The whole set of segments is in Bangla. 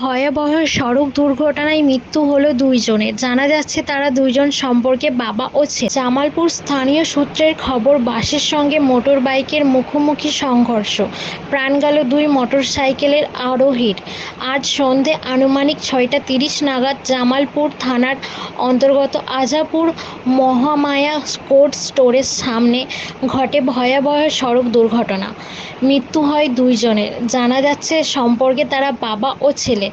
ভয়াবহ সড়ক দুর্ঘটনায় মৃত্যু হলো দুইজনের। জানা যাচ্ছে তারা দুইজন সম্পর্কে বাবা ও ছেলে। জামালপুর স্থানীয় সূত্রের খবর, বাসের সঙ্গে মোটর বাইকের মুখোমুখি সংঘর্ষ। প্রাণ গেল দুই মোটর সাইকেলের আরোহীর। আজ সন্ধে আনুমানিক ছয়টা তিরিশ নাগাদ জামালপুর থানার অন্তর্গত আজাপুর মহামায়া কোল্ড স্টোরের সামনে ঘটে ভয়াবহ সড়ক দুর্ঘটনা। মৃত্যু হয় দুইজনের। জানা যাচ্ছে, সম্পর্কে তারা বাবা ও ছেলে।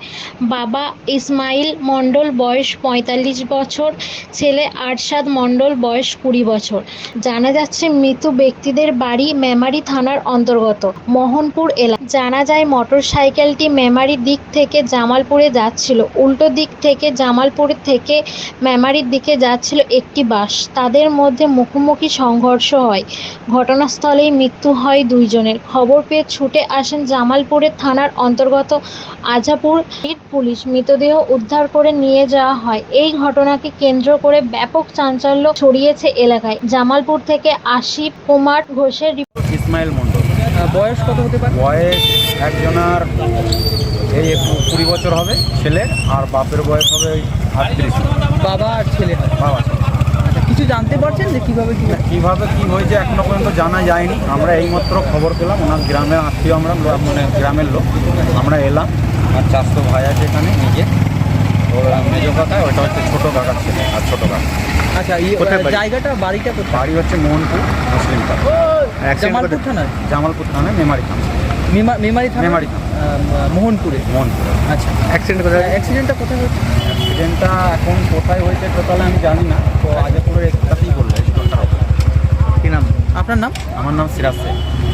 বাবা ইসমাইল মণ্ডল বয়স পঁয়তাল্লিশ বছর, ছেলে আরশাদ মণ্ডল বয়স কুড়ি বছর। জানা যাচ্ছে মৃত ব্যক্তিদের বাড়ি মেমারি থানার অন্তর্গত মোহনপুর এলাকা। জানা যায় মোটর সাইকেলটি মেমারির দিক থেকে জামালপুরে যাচ্ছিল। উল্টো দিক থেকে জামালপুর থেকে মেমারির দিকে যাচ্ছিল একটি বাস। তাদের মধ্যে মুখোমুখি সংঘর্ষ হয়। ঘটনাস্থলেই মৃত্যু হয় দুইজনের। খবর পেয়ে ছুটে আসেন জামালপুরের থানার অন্তর্গত আজাপুর পুলিশ মৃতদেহ উদ্ধার করে নিয়ে যাওয়া হয়। এই ঘটনাকে কেন্দ্র করে ব্যাপক চাঞ্চল্য ছড়িয়েছে এলাকায়। জামালপুর থেকে আশিফ কুমার ঘোষের রিপোর্ট। ইসমাইল মণ্ডল। আহ, বয়স কত হতে পারে? বয়স একজনার এই কুড়ি বছর হবে ছেলে আর বাপের বয়স হবে আটত্রিশ। বাবা আর ছেলে বাবা আচ্ছা কিছু জানতে পারছেন যে কীভাবে কি কীভাবে কী হয়েছে এখনও পর্যন্ত জানা যায়নি। আমরা এইমাত্র খবর পেলাম ওনার গ্রামের আত্মীয় আমরা মানে গ্রামের লোক আমরা এলাম। আর চাষতো ভাই আছে এখানে নিজে। ওর মেজো কাকা ওটা হচ্ছে ছোটো কাকার ছেলে আর ছোটো কাকা। আচ্ছা কোথায় জায়গাটা বাড়িটা কোথায়? বাড়ি হচ্ছে মোহনপুর মুসলিম জামালপুর থানায়? জামালপুর থানায় মেমারি থানা। মেমা- মেমারি থানা? মেমারি থানা। মোহনপুরে? আচ্ছা। অ্যাক্সিডেন্ট কোথায় অ্যাক্সিডেন্টটা কোথায় হয়েছে? অ্যাক্সিডেন্টটা এখন কোথায় হয়েছে টোটালি আমি জানি না তো আজপুরের একটাতেই বলল স্টোনটার কি নাম? আপনার নাম? আমার নাম সিরাজ শেখ।